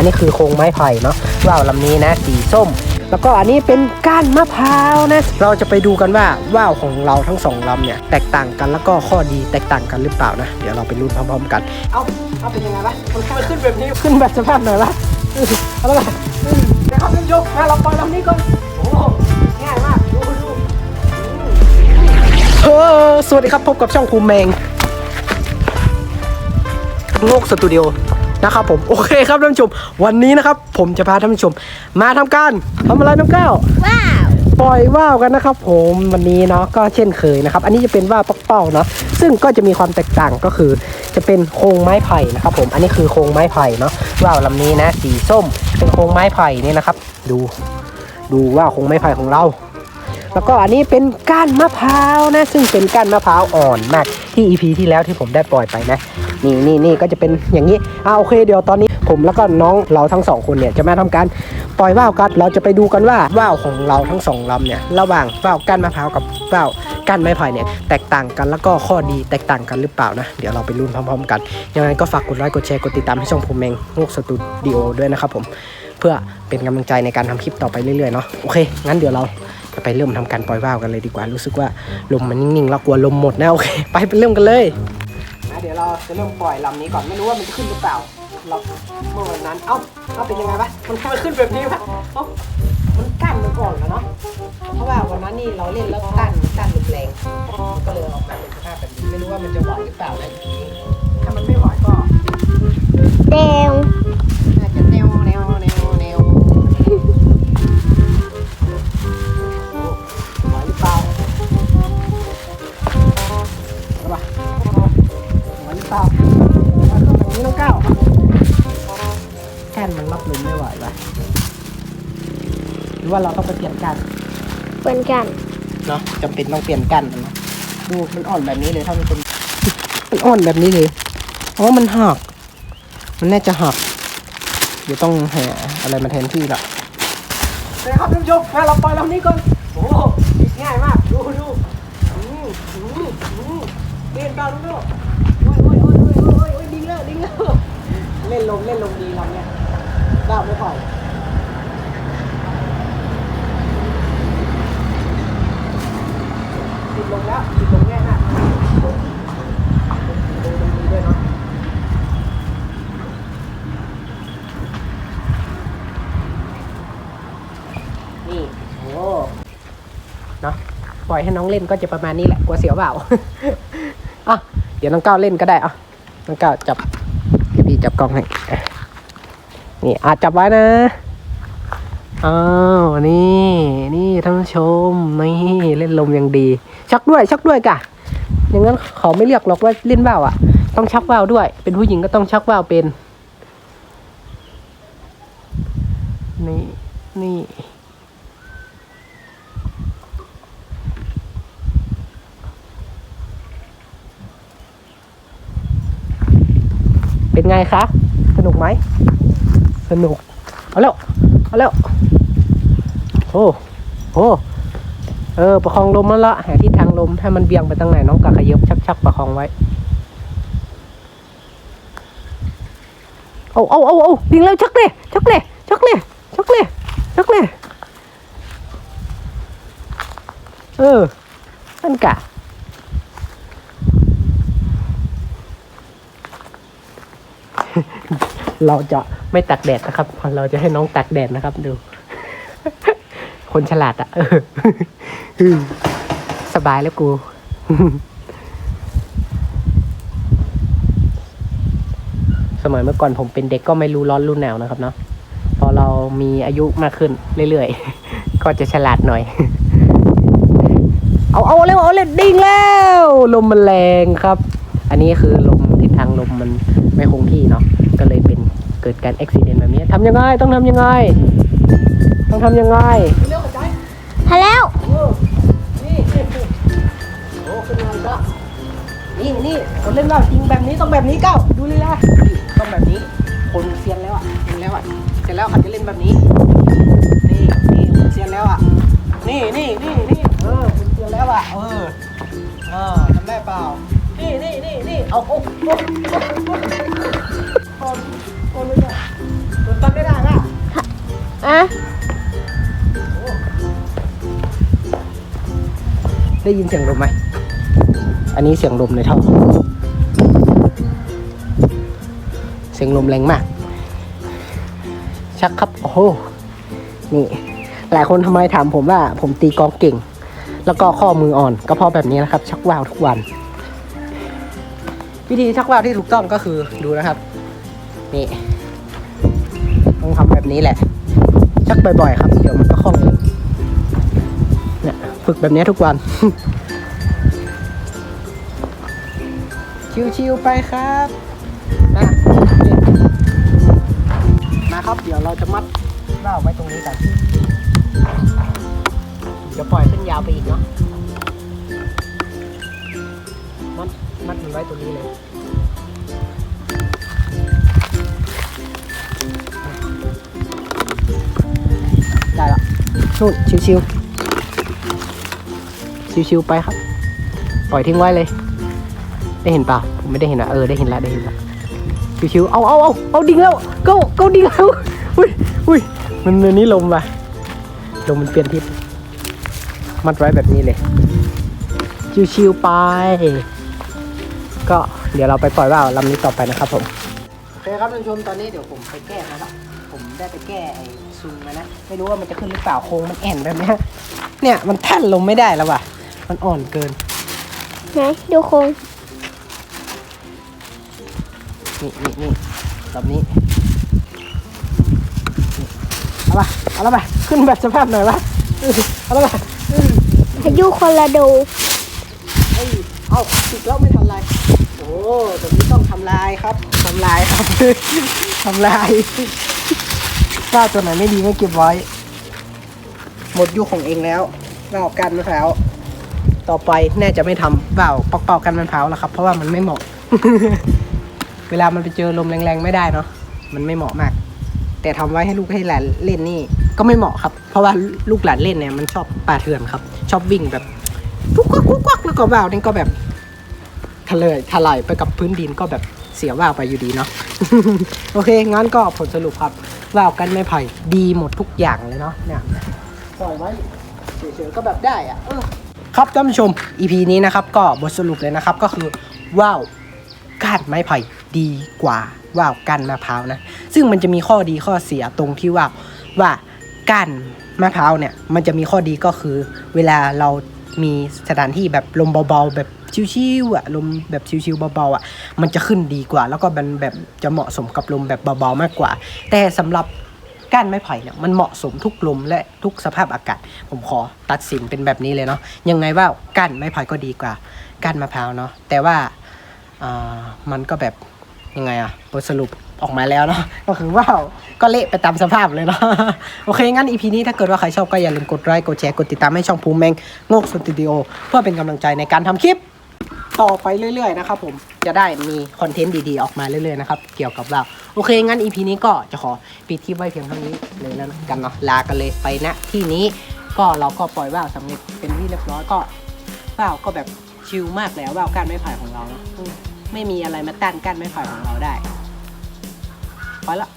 อันนี้คือโครงไม้ไผ่เนาะว่าวลำนี้นะสีส้ม แล้วก็อันนี้เป็นก้านมะพร้าวนะเราจะไปดูกันว่าว่าวของเราทั้งสองลำเนี่ยแตกต่างกันแล้วก็ข้อดีแตกต่างกันหรือเปล่านะเดี๋ยวเราไปลุ้นพร้อมๆกัน เอาเอาเป็นยังไงวะมันขึ้นขึ้นแบบนี้ขึ้นแบบสภาพไหนวะเอาละไรเดี๋ยวครับท่านผู้ชมมาเราปล่อยลำนี้ก่อนโอ้โหง่ายมากดูดูเออสวัสดีครับพบกับช่องภูมิแมงโลกสตูดิโอ นะครับผมโอเคครับท่านผู้ชม วันนี้นะครับ ผมจะพาท่านผู้ชม มาทำการทำอะไรน้องก้าวว้าวปล่อยว่าวกันนะครับ ผมวันนี้เนาะก็เช่นเคยนะครับ อันนี้จะเป็นว่าวปักเป้าเนาะซึ่งก็จะมีความแตกต่างก็คือ จะเป็นโครงไม้ไผ่นะครับ ผมอันนี้คือโครงไม้ไผ่เนาะว่าวลำนี้นะ สีส้ม เป็นโครงไม้ไผ่นี่นะครับ ดู ดูว่าวโครงไม้ไผ่ของเรา แล้วก็อันนี้เป็นก้านมะพร้าวนะ ซึ่งเป็นก้านมะพร้าวอ่อนมาก ที่ EP ที่แล้วที่ผมได้ปล่อยไปนะ นี่นี่นี่ก็จะเป็นอย่างนี้อ่าโอเคเดี๋ยวตอนนี้ผมแล้วก็น้องเราทั้งสองคนเนี่ยจะมาทำการปล่อยว่าวกันเราจะไปดูกันว่าว่าวของเราทั้งสองลำเนี่ยระหว่างว่าวก้านมะพร้าวกับว่าวก้านไม้ไผ่เนี่ยแตกต่างกันแล้วก็ข้อดีแตกต่างกันหรือเปล่านะ เดี๋ยวเราไปลุ้นพร้อม ๆ กันยังไงก็ฝากกดไลค์กดแชร์กดติดตามให้ช่องผมเองโลกสตูดิโอด้วยนะครับผมเพื่อเป็นกำลังใจในการทำคลิปต่อไปเรื่อยๆเนาะโอเคงั้นเดี๋ยวเรา จะไปเริ่มทำการปล่อยว่าวกันเลยดีกว่า รู้สึกว่าลมมันนิ่งๆแล้วกลัวลมหมดนะโอเค ไปไปเริ่มกันเลยนะเดี๋ยวเราจะเริ่มปล่อยลำนี้ก่อน ไม่รู้ว่ามันจะขึ้นหรือเปล่า เราเมื่อวันนั้น เอ้า เอ้าเป็นยังไงวะมันทำไมขึ้นแบบนี้วะเอ้ามันกั้นไปก่อนแล้วเนาะ เพราะว่าวันนั้นนี่เราเล่นแล้วกั้นกั้นลมแรงมันก็เลยออกมาเป็นสภาพแบบนี้ ไม่รู้ว่ามันจะไหวหรือเปล่านะถ้ ตรงนี้น้องก้าวแค่นมันรับลมไม่ไหวปะหรือว่าเราต้องไปเปลี่ยนกันเหมือนกันเนาะจำเป็นต้องเปลี่ยนกันนะดูมันอ่อนแบบนี้เลยถ้ามันเป็นมันอ่อนแบบนี้เลยเพราะว่ามันหักมันน่าจะหักเดี๋ยวต้องหาอะไรมาแทนที่ละนะครับท่านผู้ชมมาเราปล่อยลำนี้ก่อนโอ้โหง่ายมาก ดูดูอืมอืมอืมเล่นกันดู เล่นลมเล่นลมดีลำเนี้ยก้าวไม่ปล่อยติดลงแล้วติดลงง่ายมากลมลมดีด้วยเนาะนี่โอ้เนาะปล่อยให้น้องเล่นก็จะประมาณนี้แหละกลัวเสียวเปล่าอะเดี๋ยวน้องก้าวเล่นก็ได้อะน้องก้าวจับ พี่จับกล้องให้นี่อะจับไว้นะอ้าวนี่นี่ท่านผู้ชมนี่เล่นลมย่างดี ชักด้วยชักด้วยกะอย่างนั้นเขาไม่เรียกหรอกว่าเล่นว่าวอะ ต้องชักว่าวด้วย เป็นผู้หญิงก็ต้องชักว่าวเป็น นี่นี่ เป็น ไงคะ สนุกไหม สนุก เอาแล้ว เอาแล้ว โอ้โอ้เออ ประคองลมมันละหาทิศทางลมถ้ามันเบี่ยงไปทางไหนน้องกะขยบชักชักประคองไว้ เอาเอาเอาเอาดึงแล้วชักเลยชักเลยชักเลยชักเลยชักเลยเออนั่นกะ เราจะไม่ตักแดดนะครับ เราจะให้น้องตักแดดนะครับ ดู คนฉลาดอะสบายแล้วกู สมัยเมื่อก่อนผมเป็นเด็กก็ไม่รู้ร้อนรู้หนาวนะครับเนาะ พอเรามีอายุมากขึ้นเรื่อยๆ ก็จะฉลาดหน่อย เอาเอาเร็วเอาเร็วดิ่งแล้ว ลมมันแรงครับ อันนี้คือลมทิศทางลมมัน ไม่คงที่เนาะก็เลยเป็นเกิดการอุบิเหตุแบบนี้ทำยังไงต้องทำยังไง ต้องทำยังไงเร็วกระจายพอแล้วโอ้นี่โอ้ขึ้นมาอีกแล้วนี่นี่คนเล่นว่าวจริงแบบนี้ต้องแบบนี้เก้าดูเลยนะนี่ต้องแบบนี้ คนเซียนแล้วอะเซียนแล้วอะเสร็จแล้วเขาจะเล่นแบบนี้ นี่นี่คนเซียนแล้วอะนี่นี่นี่นี่เออคนเซียนแล้วอะเออเออทำได้เปล่า นี่นี่นี่นี่เอาโอ้โอ้โอ้โอ้คนคนเลยอะคนตอนนี้ได้ยินเสียงลมไหม อันนี้เสียงลมในท่อ เสียงลมแรงมาก ชักครับ โอ้โห นี่ หลายคนทำไมถามผมว่าผมตีกองเก่ง แล้วก็ข้อมืออ่อน ก็เพราะแบบนี้นะครับ ชักว่าวทุกวัน วิธีชักว่าวที่ถูกต้องก็คือดูนะครับ นี่ต้องทำแบบนี้แหละ ชักบ่อยๆ ครับ เดี๋ยวมันก็คล่องเองเนี่ยฝึกแบบนี้ทุกวัน ชิวๆไปครับนะมาครับ เดี๋ยวเราจะมัดว่าวไว้ตรงนี้กันเดี๋ยวปล่อยขึ้นยาวไปอีกเนาะ มัดมันไว้ตรงนี้เลยได้ละนู่นชิวๆชิวๆไปครับ ปล่อยทิ้งไว้เลย ได้เห็นเปล่าผมไม่ได้เห็นอะเออได้เห็นละได้เห็นละชิวๆเอาเอาเอาเอาดิ่งแล้วเก้าเก้าดิ่งแล้วอุ้ยอุ้ยมันมันนี้ลมว่ะลมมันเปลี่ยนทิศมัดไว้แบบนี้เลย ชิวๆไป ก็เดี๋ยวเราไปปล่อยว่าวลำนี้ต่อไปนะครับผมโอเคครับท่านผู้ชมตอนนี้เดี๋ยวผมไปแก้นะครับผมได้ไปแก้ไอ้ซุงมานะไม่รู้ว่ามันจะขึ้นหรือเปล่าโค้งมันแอนแบบเนี้ยเนี่ยมันแท่นลมไม่ได้แล้วว่ะ มันอ่อนเกินไหนดูโครงนี่นี่นี่แบบนี้นี่เอาป่ะเอาแล้วป่ะขึ้นแบบสภาพหน่อยวะเออเอาแล้วป่ะเออพายุโคนละดูเอ้ย เอาติดแล้วไม่ทำลายโอ้แบบนี้ต้องทำลายครับทำลายครับทำลายว่าตัวไหนไม่ดีไม่เก็บไว้ หมดยุคของเองแล้วว่ากันมะพร้าวต่อไปแน่จะไม่ทำว่าปอกเป่ากันมะพร้าวแล้วครับ เพราะว่ามันไม่เหมาะ เวลามันไปเจอลมแรงๆไม่ได้เนาะมันไม่เหมาะมาก แต่ทำไว้ให้ลูกให้หลานเล่นนี่ ก็ไม่เหมาะครับ เพราะว่าลูกหลานเล่นเนี่ยมันชอบป่าเถื่อนครับ ชอบวิ่งแบบ กุ๊กกักกุ๊กกักแล้วก็ว่าวนี่ก็แบบทะเลยถลายไปกับพื้นดินก็แบบเสียว่าวไปอยู่ดีเนาะโอเค งั้นก็ผลสรุปครับว่าวกันไม้ไผ่ดีหมดทุกอย่างเลยเนาะเนี่ยปล่อยไว้เฉยๆก็แบบได้อะเออครับท่านผู้ชม EP นี้นะครับ ก็บทสรุปเลยนะครับก็คือว่าวก้านไม้ไผ่ดีกว่าว่าวก้านมะพร้าวนะ ซึ่งมันจะมีข้อดีข้อเสียตรงที่ว่าว่าก้านมะพร้าวเนี่ย มันจะมีข้อดีก็คือ เวลาเรา มีสถานที่แบบลมเบาๆ แบบชิวๆอะลมแบบชิวๆเบาๆอะมันจะขึ้นดีกว่า แล้วก็มันแบบจะเหมาะสมกับลมแบบเบาๆมากกว่า แต่สำหรับก้านไม้ไผ่เนี่ยมันเหมาะสมทุกลมและทุกสภาพอากาศ ผมขอตัดสินเป็นแบบนี้เลยเนาะยังไงว่าก้านไม้ไผ่ก็ดีกว่าก้านมะพร้าวเนาะแต่ว่าอ่ามันก็แบบยังไงอะบทสรุป ออกมาแล้วเนาะก็คือว้าวก็เละไปตามสภาพเลยเนาะโอเค งั้นอีพีนี้ถ้าเกิดว่าใครชอบก็อย่าลืมกดไลค์กดแชร์กดติดตามให้ช่องภูมิแมงงกสตูดิโอเพื่อเป็นกำลังใจในการทำคลิปต่อไปเรื่อยๆนะครับผมจะได้มีคอนเทนต์ดีๆ ออกมาเรื่อยๆนะครับเกี่ยวกับเรา โอเค งั้นอีพีนี้ก็จะขอปิดคลิปไว้เพียงเท่านี้เลยแล้วกันเนาะลากันเลยไปณที่นี้ก็เราก็ปล่อยว่าวสำเร็จเป็นที่เรียบร้อยก็ว่าวก็แบบชิลมากแล้วว่าวก้านไม้ไผ่ของเราเนาะไม่มีอะไรมาต้านก้านไม้ไผ่ของเราได้ ไปละ